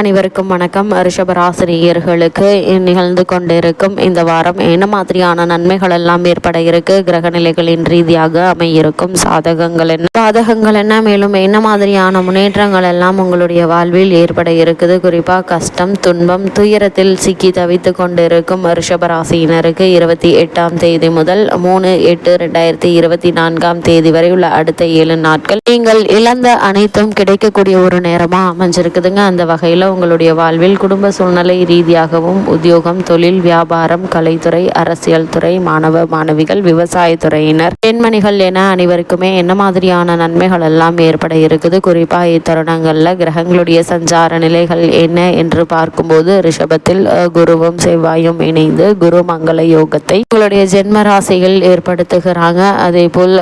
அனைவருக்கும் வணக்கம். ரிஷபராசினியர்களுக்கு நிகழ்ந்து கொண்டிருக்கும் இந்த வாரம் என்ன மாதிரியான நன்மைகள் எல்லாம் ஏற்பட இருக்கு? கிரக நிலைகளின் ரீதியாக அமையிருக்கும் சாதகங்கள் என்ன? சாதகங்கள் என்ன? மேலும் என்ன மாதிரியான முன்னேற்றங்கள் எல்லாம் உங்களுடைய வாழ்வில் ஏற்பட இருக்குது? குறிப்பாக கஷ்டம் துன்பம் துயரத்தில் சிக்கி தவித்து கொண்டிருக்கும் ரிஷபராசியினருக்கு இருபத்தி எட்டாம் தேதி முதல் மூணு எட்டு ரெண்டாயிரத்தி இருபத்தி நான்காம் தேதி வரை உள்ள அடுத்த ஏழு நாட்கள். நீங்கள் இழந்த அனைத்தும் கிடைக்கக்கூடிய ஒரு நேரமாக அமைஞ்சிருக்குதுங்க. அந்த வகையில் உங்களுடைய வாழ்வில் குடும்ப சூழ்நிலை ரீதியாகவும் உத்தியோகம் தொழில் வியாபாரம் கலைத்துறை அரசியல் துறை மாணவ மாணவிகள் விவசாயத்துறையினர் பெண்மணிகள் என அனைவருக்குமே என்ன மாதிரியான நன்மைகள் எல்லாம் ஏற்பட இருக்குது? குறிப்பாக இத்தருணங்களில் கிரகங்களுடைய சஞ்சார நிலைகள் என்ன என்று பார்க்கும்போது ரிஷபத்தில் குருவும் செவ்வாயும் இணைந்து குரு மங்கள யோகத்தை உங்களுடைய ஜென்ம ராசியில் ஏற்படுத்துகிறாங்க. அதே போல்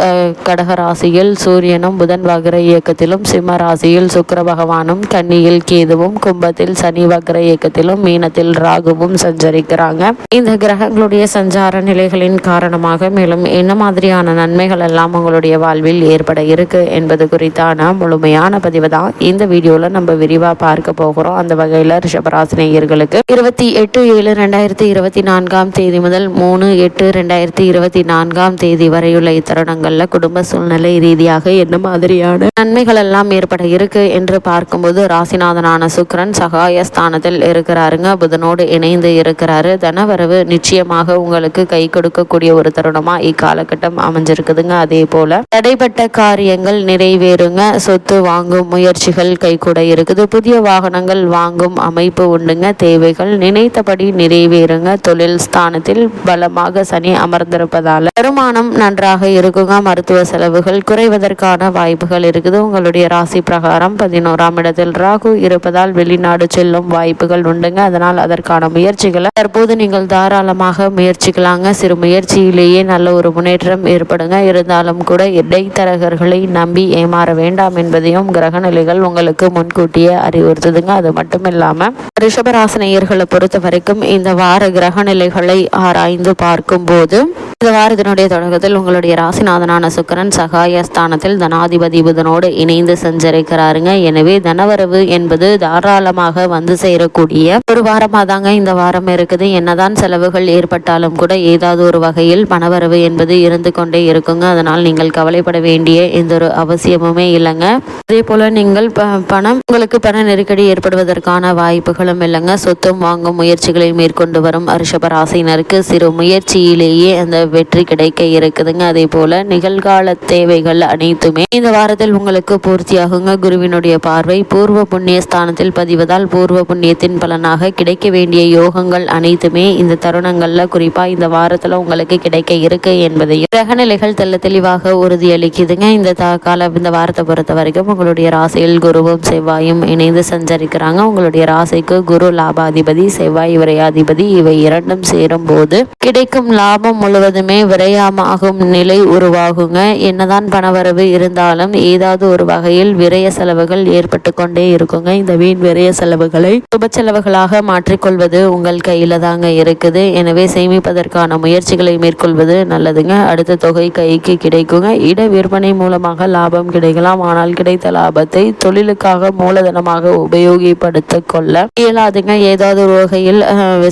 கடக ராசியில் சூரியனும் புதன் வகர இயக்கத்திலும் சிம்ம ராசியில் சுக்கர பகவானும் கன்னியில் கேதுவும் குடும்பத்தில் சனி வக்ர இயக்கத்திலும் மீனத்தில் ராகுவும் சஞ்சரிக்கிறாங்க. இந்த கிரகங்களுடைய சஞ்சார நிலைகளின் காரணமாக மேலும் என்ன மாதிரியான நன்மைகள் எல்லாம் உங்களுடைய வாழ்வில் ஏற்பட இருக்கு என்பது குறித்தான முழுமையான பதிவு தான் இந்த வீடியோல நம்ம விரிவா பார்க்க போகிறோம். அந்த வகையில் ரிஷபராசினியர்களுக்கு இருபத்தி எட்டு ஏழு ரெண்டாயிரத்தி இருபத்தி நான்காம் தேதி முதல் மூணு எட்டு ரெண்டாயிரத்தி இருபத்தி நான்காம் தேதி வரையுள்ள இத்தருணங்கள்ல குடும்ப சூழ்நிலை ரீதியாக என்ன மாதிரியான நன்மைகள் எல்லாம் ஏற்பட இருக்கு என்று பார்க்கும்போது ராசிநாதனான சுக்கர சுக்கிரன் சகாய ஸ்தானத்தில் இருக்கிறாருங்க. புதனோடு இணைந்து இருக்கிறாரு. தனவரவு நிச்சயமாக உங்களுக்கு கை கொடுக்கக்கூடிய ஒரு தருணமா இக்காலகட்டம் அமைஞ்சிருக்குதுங்க. அதே போல தடைப்பட்ட காரியங்கள் நிறைவேறுங்க. சொத்து வாங்கும் முயற்சிகள் கைகூட இருக்குது. புதிய வாகனங்கள் வாங்கும் அமைப்பு உண்டுங்க. தேவைகள் நினைத்தபடி நிறைவேறுங்க. தொழில் ஸ்தானத்தில் பலமாக சனி அமர்ந்திருப்பதால் வருமானம் நன்றாக இருக்குங்க. மருத்துவ செலவுகள் குறைவதற்கான வாய்ப்புகள் இருக்குது. உங்களுடைய ராசி பிரகாரம் பதினோராம் இடத்தில் ராகு இருப்பதால் வெளிநாடு செல்லும் வாய்ப்புகள் உண்டுங்க. அதனால் அதற்கான முயற்சிகளை தற்போது நீங்கள் தாராளமாக முயற்சிக்கலாங்க. சிறு முயற்சியிலேயே நல்ல ஒரு முன்னேற்றம் ஏற்படுங்க. இருந்தாலும் கூட இடைத்தரகர்களை நம்பி ஏமாற வேண்டாம் என்பதையும் கிரக நிலைகள் உங்களுக்கு முன்கூட்டியே அறிவுறுத்துதுங்க. அது மட்டும் இல்லாம ரிஷபராசனையர்களை பொறுத்த வரைக்கும் இந்த வார கிரக நிலைகளை ஆராய்ந்து பார்க்கும்போது இந்த வாரத்தினுடைய தொடக்கத்தில் உங்களுடைய ராசிநாதனான சுக்கிரன் சகாய ஸ்தானத்தில் தனாதிபதி புதனோடு இணைந்து சஞ்சரிக்கிறாருங்க. எனவே தனவரவு என்பது தாராளமாக வந்து சேரக்கூடிய ஒரு வாரமாக தாங்க இந்த வாரம் இருக்குது. என்னதான் செலவுகள் ஏற்பட்டாலும் கூட ஏதாவது ஒரு வகையில் பணவரவு என்பது இருந்து கொண்டே இருக்குங்க. அதனால் நீங்கள் கவலைப்பட வேண்டிய எந்த ஒரு அவசியமுமே இல்லைங்க. அதே போல நீங்கள் பணம் உங்களுக்கு பண நெருக்கடி ஏற்படுவதற்கான வாய்ப்புகளும் இல்லைங்க. சொத்தும் வாங்கும் முயற்சிகளை மேற்கொண்டு வரும் ரிஷப ராசினருக்கு சிறு முயற்சியிலேயே அந்த வெற்றி கிடைக்க இருக்குதுங்க. அதே போல நிகழ்கால தேவைகள் அனைத்துமே இந்த வாரத்தில் உங்களுக்கு பூர்த்தியாகுங்க. குருவினுடைய பார்வை பூர்வ புண்ணிய ஸ்தானத்தில் பதிவதால் பூர்வ புண்ணியத்தின் பலனாக கிடைக்க வேண்டிய யோகங்கள் அனைத்துமே இந்த தருணங்கள்ல குறிப்பா இந்த வாரத்துல உங்களுக்கு கிடைக்க இருக்கு என்பதையும் கிரகநிலைகள் தெள்ள தெளிவாக உறுதியளிக்குதுங்க இந்த த- கால இந்த வாரத்தை பொறுத்த வரைக்கும் உங்களுடைய ராசியில் குருவும் செவ்வாயும் இணைந்து சஞ்சரிக்கிறாங்க. உங்களுடைய ராசிக்கு குரு லாபாதிபதி செவ்வாய் விரையாதிபதி இவை இரண்டும் சேரும் போது கிடைக்கும் லாபம் முழுவதுமே விரையமாகும் நிலை உருவாகுங்க. என்னதான் பணவரவு இருந்தாலும் ஏதாவது ஒரு வகையில் விரய செலவுகள் ஏற்பட்டு கொண்டே இருக்குங்க. இந்த வீண் விரய செலவுகளை சுப செலவுகளாக மாற்றிக்கொள்வது உங்கள் கையில தாங்க இருக்குது. எனவே சேமிப்பதற்கான முயற்சிகளை மேற்கொள்வது நல்லதுங்க. அடுத்த தொகை கைக்கு கிடைக்குங்க. இட விற்பனை மூலமாக லாபம் கிடைக்கலாம். ஆனால் கிடைத்த லாபத்தை தொழிலுக்காக மூலதனமாக உபயோகப்படுத்திக் கொள்ள இயலாதுங்க. ஏதாவது ஒரு வகையில்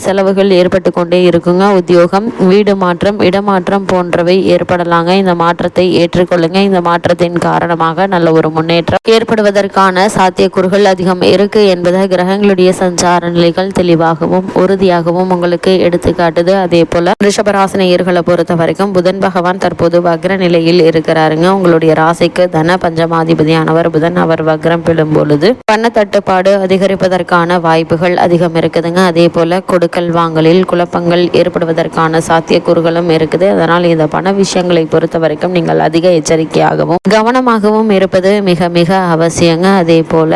செலவுகள் ஏற்பட்டு கொண்டே இருக்குங்க. உத்தியோகம் வீடு மாற்றம் இடமாற்றம் போன்றவை ஏற்படலாங்க. இந்த மாற்றத்தை ஏற்றுக்கொள்ளுங்க. இந்த மாற்றத்தின் காரணமாக நல்ல ஒரு முன்னேற்றம் ஏற்படுவதற்கான சாத்தியக்கூறுகள் அதிகம் இருக்கு. என்பதை கிரகங்களுடைய சஞ்சார நிலைகள் தெளிவாகவும் உறுதியாகவும் உங்களுக்கு எடுத்துக்காட்டுது அதே போல ரிஷபராசினியர்களை பொறுத்த வரைக்கும் புதன் பகவான் தற்போது வக்ர நிலையில் இருக்கிறாருங்க. உங்களுடைய ராசிக்கு தன பஞ்சமாதிபதியானவர் புதன். அவர் வக்ரம் பெறும் பொழுது பண தட்டுப்பாடு அதிகரிப்பதற்கான வாய்ப்புகள் அதிகம் இருக்குதுங்க. அதே போல கொடுக்கல் வாங்கலில் குழப்பங்கள் ஏற்படுவதற்கான சாத்தியக்கூறுகளும் இருக்குது. அதனால் இந்த பண விஷயங்களை பொறுத்த வரைக்கும் நீங்கள் அதிக எச்சரிக்கையாகவும் கவனமாகவும் இருப்பது மிக மிக அவசியங்க. அதே போல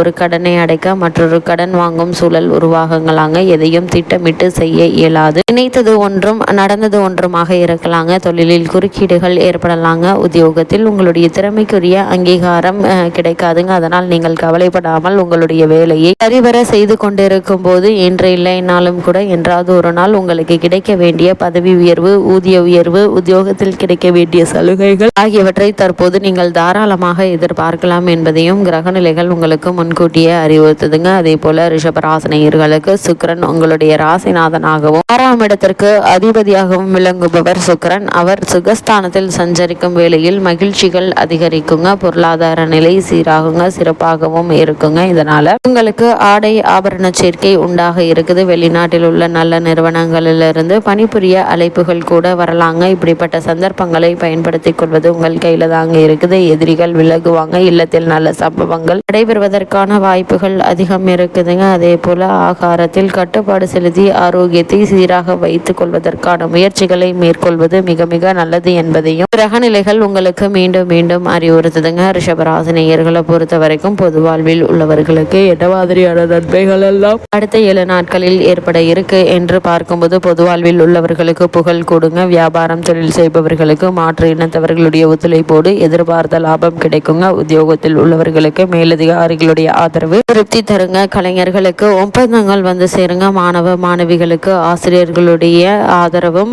ஒரு கடனை அடைக்க மற்றொரு கடன் வாங்கும் சூழல் உருவாகுங்களாங்க. எதையும் திட்டமிட்டு செய்ய இயலாது. நினைத்தது ஒன்றும் நடந்தது ஒன்றுமாக இருக்கலாங்க. தொழிலில் குறுக்கீடுகள் ஏற்படலாங்க. உத்தியோகத்தில் உங்களுடைய திறமைக்குரிய அங்கீகாரம் கிடைக்காதுங்க. அதனால் நீங்கள் கவலைப்படாமல் உங்களுடைய வேலையை சரிவர செய்து கொண்டிருக்கும் போது இன்று இல்லைனாலும் கூட என்றாவது ஒரு நாள் உங்களுக்கு கிடைக்க வேண்டிய பதவி உயர்வு ஊதிய உயர்வு உத்தியோகத்தில் கிடைக்க வேண்டிய சலுகைகள் ஆகியவற்றை தற்போது நீங்கள் தாராளமாக எதிர்பார்க்கலாம் என்பதையும் கிரகநிலைகள் உங்களுக்கு முன்கூட்டியே அறிவு அறிவுறுத்துதுங்க அதே போல ரிஷபராசினியர்களுக்கு சுக்கிரன் உங்களுடைய ராசிநாதனாகவும் ஆறாம் இடத்திற்கு அதிபதியாகவும் விளங்குபவர் சுக்கிரன். அவர் சுகஸ்தானத்தில் சஞ்சரிக்கும் வேளையில் மகிழ்ச்சிகள் அதிகரிக்குங்க. பொருளாதார நிலை சீராகுங்க. சிறப்பாகவும் இருக்குங்க. இதனால உங்களுக்கு ஆடை ஆபரண சேர்க்கை உண்டாக இருக்குது. வெளிநாட்டில் உள்ள நல்ல நிறுவனங்களிலிருந்து பணிபுரிய அழைப்புகள் கூட வரலாங்க. இப்படிப்பட்ட சந்தர்ப்பங்களை பயன்படுத்திக் கொள்வது உங்கள் கையில தாங்க இருக்குது. எதிரிகள் விலகுவாங்க. இல்லத்தில் நல்ல சம்பவங்கள் நடைபெறுவதற்கான வாய்ப்புகள் அதிகம் இருக்குதுங்க. அதே போல ஆகாரத்தில் கட்டுப்பாடு செலுத்தி ஆரோக்கியத்தை சீராக வைத்துக் கொள்வதற்கான முயற்சிகளை மேற்கொள்வது மிக மிக நல்லது என்பதையும் கிரகநிலைகள் உங்களுக்கு மீண்டும் மீண்டும் அறிவுறுத்துதுங்க. ரிஷபராசினியர்களை பொறுத்த வரைக்கும் பொது வாழ்வில் உள்ளவர்களுக்கு என்ன மாதிரியான நன்மைகள் எல்லாம்? அடுத்த ஏழு நாட்களில் ஏற்பட இருக்கு என்று பார்க்கும்போது பொது வாழ்வில் உள்ளவர்களுக்கு புகழ் கொடுங்க. வியாபாரம் தொழில் செய்பவர்களுக்கு மாற்று இனத்தவர்களுடைய ஒத்துழைப்போடு எதிர்பார்த்த லாபம் கிடைக்குங்க. உத்தியோகத்தில் உள்ளவர்களுக்கு மேலதிகாரிகளுடைய ஆதரவு திருப்தி தருங்க. கலைஞர்களுக்கு ஒப்பந்தங்கள் வந்து சேருங்க. மாணவ மாணவிகளுக்கு ஆசிரியர்களுடைய ஆதரவும்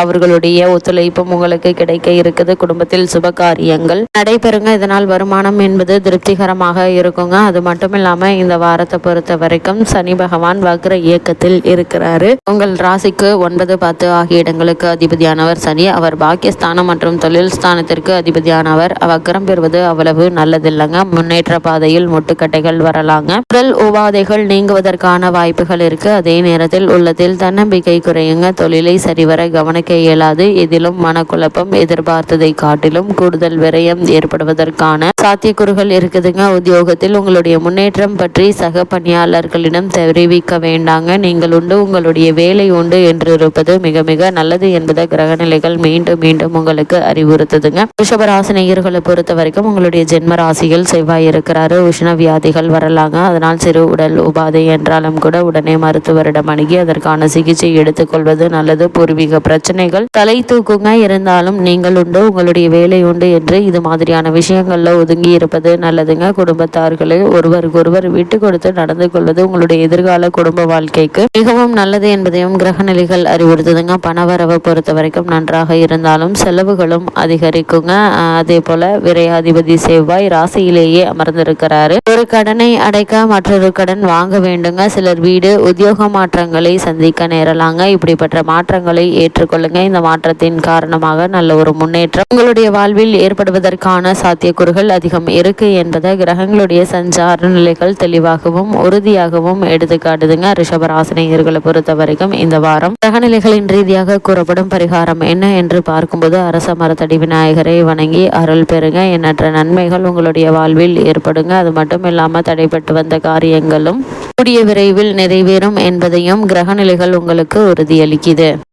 அவர்களுடைய ஒத்துழைப்பும் உங்களுக்கு கிடைக்க இருக்குது. குடும்பத்தில் சுப காரியங்கள் நடைபெறுங்க. இதனால் வருமானம் என்பது திருப்திகரமாக இருக்குங்க. அது மட்டும் இல்லாம இந்த வாரத்தை பொறுத்த வரைக்கும் சனி பகவான் வக்ர இயக்கத்தில் இருக்கிறாரு. உங்கள் ராசிக்கு ஒன்பது பத்து ஆகிய இடங்களுக்கு அதிபதியானவர் சனி. அவர் பாக்கியஸ்தானம் மற்றும் தொழில் ஸ்தானத்திற்கு அதிபதியானவர். வக்ரம் பெறுவது அவ்வளவு நல்லதில்லைங்க. முன்னேற்ற பாதையில் முட்டுக்கட்டைகள் வர வரலாங்க உடல் உபாதைகள் நீங்குவதற்கான வாய்ப்புகள் இருக்கு. அதே நேரத்தில் உள்ளத்தில் தன்னம்பிக்கை குறையுங்க. தொழிலை சரிவர கவனிக்க இயலாது. இதிலும் மனக்குழப்பம் எதிர்பார்த்ததை காட்டிலும் கூடுதல் விரயம் ஏற்படுவதற்கான சாத்தியக்கூறுகள் இருக்குதுங்க. உத்தியோகத்தில் உங்களுடைய முன்னேற்றம் பற்றி சக பணியாளர்களிடம் தெரிவிக்க வேண்டாங்க. நீங்கள் உண்டு உங்களுடைய வேலை உண்டு என்று இருப்பது மிக மிக நல்லது என்பதை கிரகநிலைகள் மீண்டும் மீண்டும் உங்களுக்கு அறிவுறுத்துதுங்க. ரிஷபராசினியர்களை பொறுத்த வரைக்கும் உங்களுடைய ஜென்ம ராசியில் செவ்வாய் இருக்கிறாரு. உஷ்ண வியாதிகள் வர வரலாங்க அதனால் சிறு உடல் உபாதை என்றாலும் கூட உடனே மருத்துவரிடம் அணுகி அதற்கான சிகிச்சை எடுத்துக்கொள்வது நல்லது. பூர்வீக பிரச்சனைகள் தலை தூக்குங்க. இருந்தாலும் நீங்கள் உண்டு உங்களுடைய வேலை உண்டு என்று இது மாதிரியான விஷயங்கள்ல ஒதுங்கி இருப்பது நல்லதுங்க. குடும்பத்தார்களை ஒருவருக்கொருவர் விட்டு கொடுத்து நடந்து கொள்வது உங்களுடைய எதிர்கால குடும்ப வாழ்க்கைக்கு மிகவும் நல்லது என்பதையும் கிரகநிலைகள் அறிவுறுத்துதுங்க. பணவரவை பொறுத்த வரைக்கும் நன்றாக இருந்தாலும் செலவுகளும் அதிகரிக்குங்க. அதே போல விரையாதிபதி செவ்வாய் ராசியிலேயே அமர்ந்திருக்கிறாரு. ஒரு கடனை அடைக்க மற்றொரு கடன் வாங்க வேண்டுங்க. சிலர் வீடு உத்தியோக மாற்றங்களை சந்திக்க நேரலாங்க. இப்படிப்பட்ட மாற்றங்களை ஏற்றுக்கொள்ளுங்க. இந்த மாற்றத்தின் காரணமாக நல்ல ஒரு முன்னேற்றம். உங்களுடைய வாழ்வில் ஏற்படுவதற்கான சாத்தியக்கூறுகள் அதிகம் இருக்கு என்பதை கிரகங்களுடைய சஞ்சார நிலைகள் தெளிவாகவும் உறுதியாகவும் எடுத்து காட்டுதுங்க. ரிஷபராசினியர்களை பொறுத்த வரைக்கும் இந்த வாரம் கிரகநிலைகளின் ரீதியாக கூறப்படும் பரிகாரம் என்ன என்று பார்க்கும்போது அரச மரத்தடி விநாயகரை வணங்கி அருள் பெறுங்க. எண்ணற்ற நன்மைகள் உங்களுடைய வாழ்வில் ஏற்படுங்க. அது மட்டும் இல்லாமல் தடை தடைப்பட்டு வந்த காரியங்களும் கூடிய விரைவில் நிறைவேறும் என்பதையும் கிரகநிலைகள் உங்களுக்கு உறுதியளிக்குது.